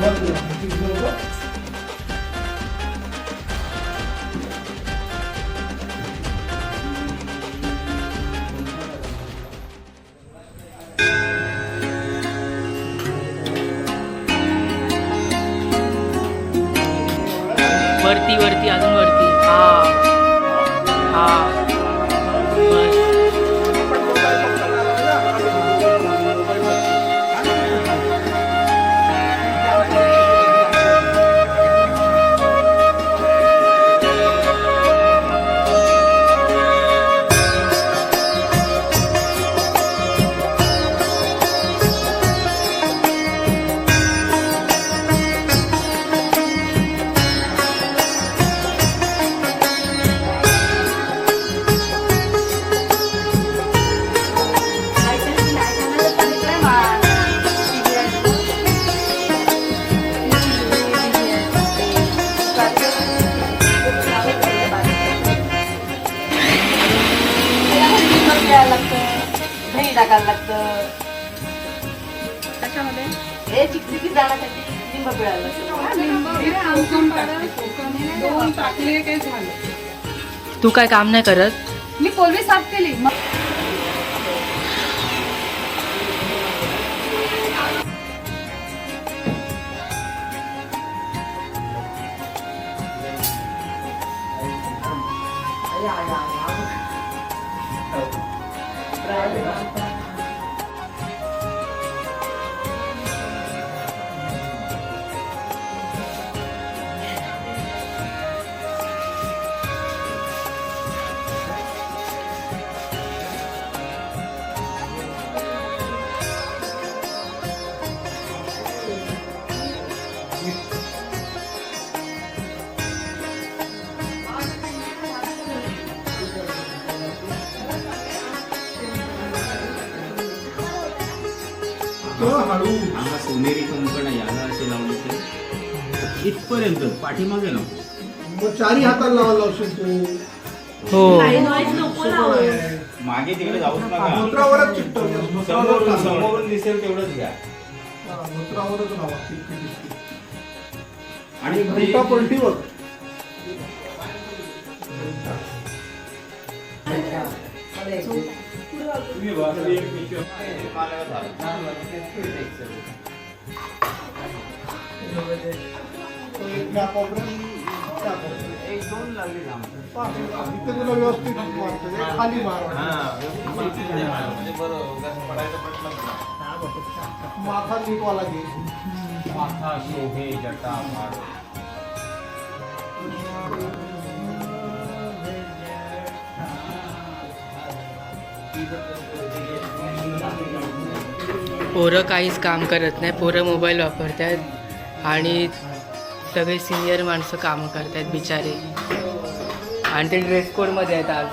त्याच्यात. वरती दही टाकायला लागतं. त्याच्यामध्ये हे चिकचिकीत जाण्यासाठी लिंब पिळायला लागतं. दोन टाकले काय झालं? तू काय काम नाही करत? मी पोलवी साफ केली. मग तो हळू हा सोनेरी कंकण याला असे लावले इथपर्यंत पाठीमागे ना मग चारी हाताला लावा लावशील तू हो मागे तिकडे जाऊच नका. समोरून मुद्रावरच लावा. समोरून दिसेल तेवढंच घ्या. हा, मुद्रावरच लावा. आणि घंटा पलटीवर तुम्ही बघा. तो एक एक दोन लागले तुला व्यवस्थित मारतो खाली मार म्हणजे माथा नीटवाला लागेल माथा शोभे जटा मार पोरं काहीच काम करत नाही. पोरं मोबाईल वापरत आहेत आणि सगळे सिनियर माणसं कामं आहेत बिचारे. आणि ते ड्रेस कोडमध्ये आहेत आज.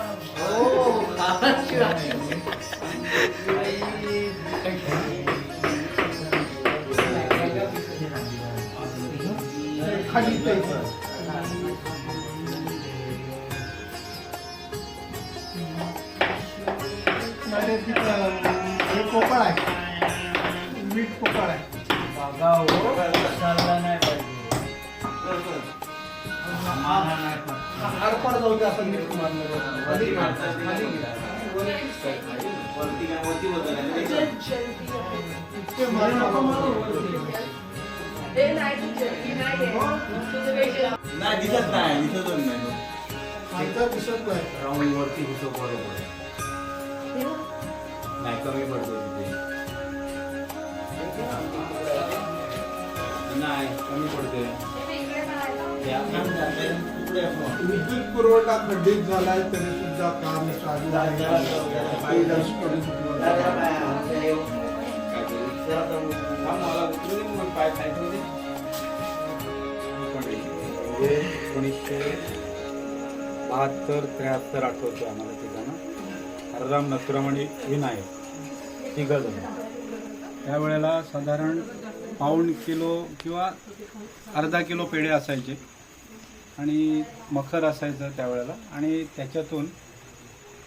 खाली आरपार जाऊ दे असं नीट. नाही दिसत नाही दिसतच नाही. दिसत नाही. राऊंड वरती होतो बरोबर नाही कमी पडतो तिथे. नाही कमी पडते विद्युत पुरवठा खंडित झालाय तरी सुद्धा काम चालू आहे. काय एकोणीसशे बहात्तर त्र्याहत्तर आठवतं आम्हाला ठिकाणं हरराम नथुराम आणि विनायक तिघं जण त्यावेळेला साधारण पाऊण किलो किंवा अर्धा किलो पेढे असायचे. आणि मखर असायचं त्यावेळेला. आणि त्याच्यातून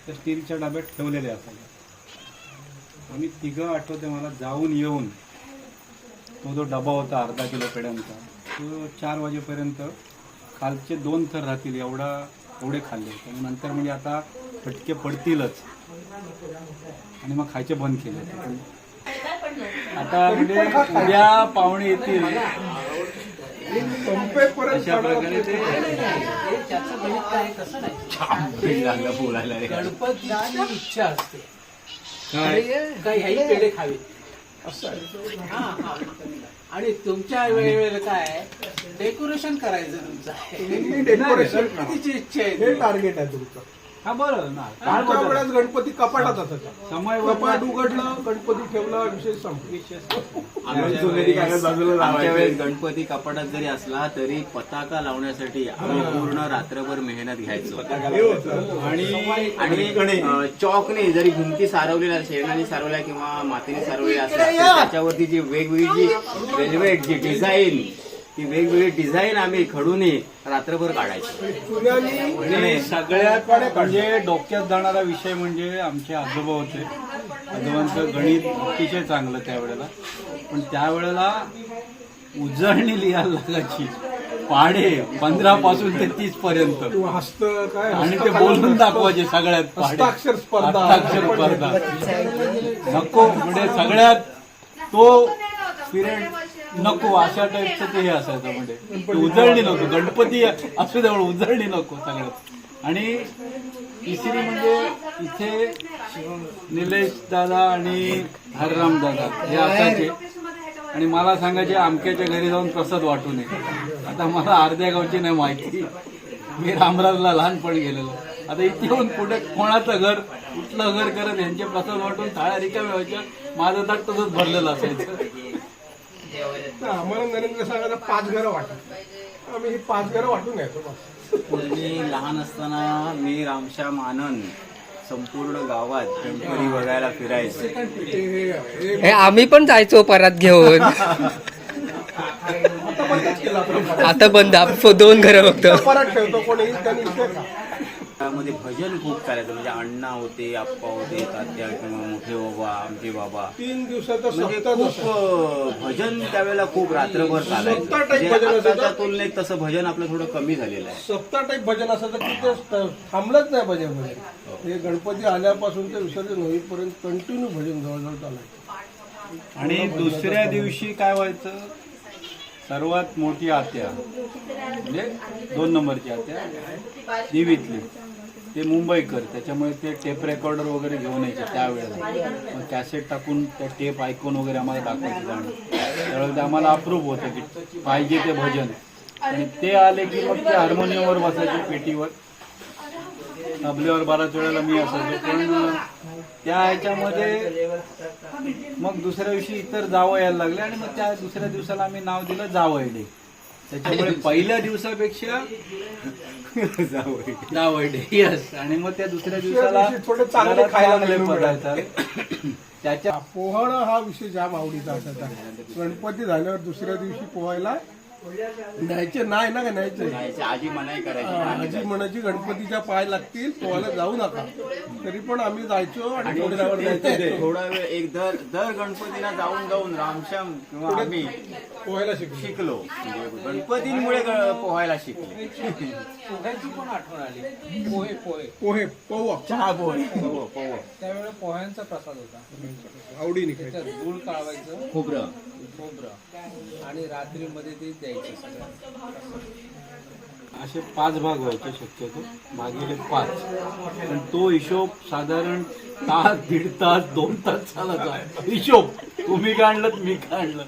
त्या स्टीलच्या डब्यात ठेवलेले असायचे. आम्ही तिघं आठवते मला जाऊन येऊन. तो जो डबा होता अर्धा किलो पेड्यांचा तो चार वाजेपर्यंत खालचे दोन थर राहतील एवढा एवढे खाल्ले होते. आणि नंतर म्हणजे आता फटके पडतीलच. आणि मग खायचे बंद केले आता म्हणजे उद्या पाहुणे येतील. अशा प्रकारे ते लागलं बोलायला रे. गणपतीची इच्छा असते. काय? काही ह्याही पेढे खावे. हा, हा. आणि तुमच्या वेळेला काय? डेकोरेशन करायचं तुमचं. आहे डेकोरेशन गणपतीची इच्छा हे आहे टार्गेट आहे तुमचं. हा बरं ना. काय आमच्या बदल? वेळेस गणपती कपाटात असायचा समय कपाट उघडलं गणपती ठेवला विषय संपला आमच्या वेळेस आमच्या वेळेस गणपती कपाटात जरी असला तरी पताका लावण्यासाठी आम्ही पूर्ण रात्रभर मेहनत घ्यायचो. आणि आणि अ, चॉकने जरी भिंती सारवलेल्या शेणाने सारवल्या किंवा मातीने सारवलेल्या असल्या तर त्याच्यावरती जी वेगवेगळी जी वेलवेट जी डिझाईन ती वेगवेगळी डिझाईन आम्ही खडूने रात्रभर काढायचो. आणि सगळ्यात म्हणजे डोक्यात जाणारा विषय म्हणजे आमचे आजोबा होते. आजोबांचं गणित अतिशय चांगलं त्यावेळेला. पण त्यावेळेला उजळणी लिहायला लागायची. पाढे पंधरा पासून ते तीस पर्यंत. हस्त काय? आणि ते बोलून. दाखवायचे सगळ्यात पाढे. हस्ताक्षर स्पर्धा. हस्ताक्षर स्पर्धा. नको म्हणजे सगळ्यात तो पिरियड नको अशा टाईपचं ते हे असायचं म्हणजे. उजळणी नको गणपती असू दे उजळणी नको सगळ्यात आणि तिसरी म्हणजे इथे निलेश दादा आणि हरराम दादा हे असायचे. आणि मला सांगायचे आमक्याच्या घरी जाऊन प्रसाद वाटू नये. आता मला अर्ध्या गावची नाही माहिती. मी रामराजला लहानपणी गेलेलो. आता इथे येऊन कुठे कोणाचं घर कुठलं घर करत यांचे प्रसाद वाटून थाळ्या रिकाम्या व्हायच्या. माझं ताट तसंच भरलेलं असायचं. आम्हाला नरेंद्र सांगायला पाच घरं वाटत आम्ही ही पाच घरं वाटून घ्यायचो बस. पूर्वी लहान असताना मी रामश्याम आनंद संपूर्ण गावात गणपती बघायला फिरायचो ते हे- आम्ही पण जायचो परत घेऊन. आता बंद आप- दोन घरं बघतो परत ठेवतो कोणी त्यांनी इथे. त्यामध्ये भजन खूप चालायचं. म्हणजे अण्णा होते आप्पा होते तात्या किंवा मोठे बाबा आमचे बाबा. तीन दिवसाचं म्हणजे खूप भजन त्यावेळेला खूप रात्रभर चालायचं. सप्ताह टाईप म्हणजे भजन असायचं. आताच्या तुलनेत तसं भजन आपलं थोडं कमी झालेलं आहे. सप्ताह टाईप भजन असायचं की ते थांबलंच नाही भजन भजन हे गणपती आल्यापासून ते विसर्जन होईपर्यंत कंटिन्यू भजन जवळजवळ चालायचं. आणि दुसऱ्या दिवशी काय व्हायचं? सर्वात मोठी आत्या. म्हणजे दोन नंबरची आत्या. देवीतली ते मुंबईकर त्याच्यामुळे ते टेप रेकॉर्डर वगैरे घेऊन यायचे त्यावेळेला. मग कॅसेट टाकून त्या टेप ऐकून वगैरे आम्हाला दाखवायचे गाणं. त्यावेळेला ते आम्हाला अप्रूप होतं की पाहिजे ते भजन. आणि ते आले की मग ते हार्मोनियमवर बसायचे पेटीवर. तबल्यावर बऱ्याच वेळेला मी असायचो पण त्या ह्याच्यामध्ये मग दुसऱ्या दिवशी इतर जावं यायला लागले आणि मग त्या दुसऱ्या दिवसाला आम्ही नाव दिलं जावं डे त्याच्यामुळे पहिल्या दिवसापेक्षा यस आणि मग त्या दुसऱ्या दिवसाला दिवशी थोडे चांगले खायला चांगले पदार्थ. त्याच्या पोहणं हा विषय जाम आवडीचा असायचा गणपती झाल्यावर दुसऱ्या दिवशी पोहायला न्यायचे नाही ना का न्यायचे? आजी मनाई करायची. आजी म्हणायची गणपतीच्या पाय लागतील पोहायला जाऊ नका. तरी पण आम्ही जायचो आणि जायचो. थोडा वेळ एक दर दर गणपतीला जाऊन जाऊन रामश्याम किंवा आम्ही पोहायला शिकलो. शिकलो. म्हणजे गणपतींमुळे ग- पोहायला शिकले. पोह्याची पण आठवण आली. पोहे पोहे. पोहे पोहा. चहा पोहे. पोह, पोह. त्यावेळेला पोह्यांचा प्रसाद होता. आवडीने खायचं. त्याच्यात गुळ काढवायचं खोबरं. खोबरं आणि रात्रीमध्ये ते द्यायचे असे पाच भाग व्हायचे शक्यतो. मागील पाच. पण तो हिशोब साधारण तास दीड तास दोन तास चालायचा हिशोब. तुम्ही काढलं मी काढलं.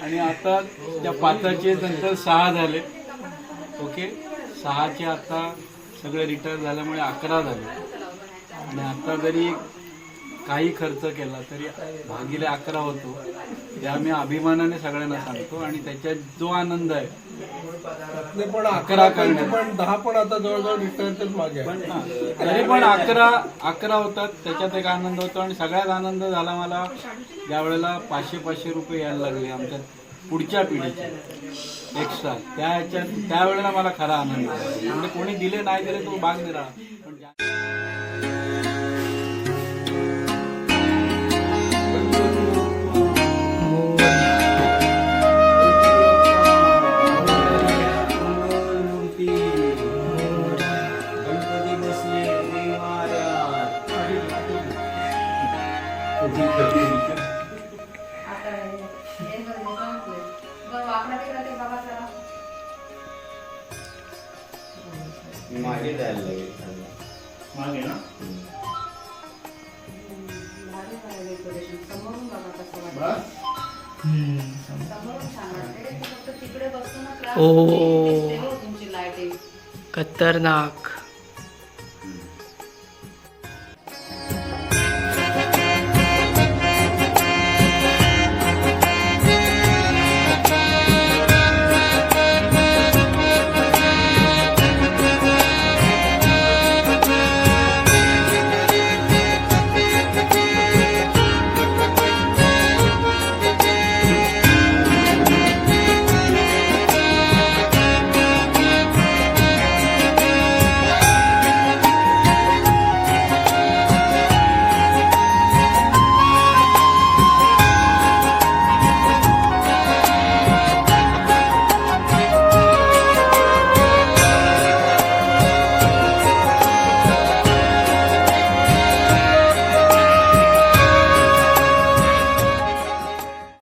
आणि आता त्या पाचाचे नंतर सहा झाले. ओके? सहाचे आता सगळे रिटायर झाल्यामुळे अकरा झाले. आणि आता जरी काही खर्च केला तरी भागिले अकरा होतो. ते आम्ही अभिमानाने सगळ्यांना सांगतो आणि त्याच्यात जो आनंद आहे पण अकरा पण दहा पण आता जवळजवळ मागे. हा. तरी पण अकरा अकरा होतात त्याच्यात एक आनंद होतो आणि सगळ्यात आनंद झाला मला ज्या वेळेला पाचशे पाचशे रुपये यायला लागले आमच्या पुढच्या पिढीचे. एक्स्ट्रा. त्या ह्याच्यात त्यावेळेला मला खरा आनंद म्हणजे कोणी दिले नाही दिले तो भाग निरा पण मागे जायला लागेल ओ तुमची लाइट खतरनाक.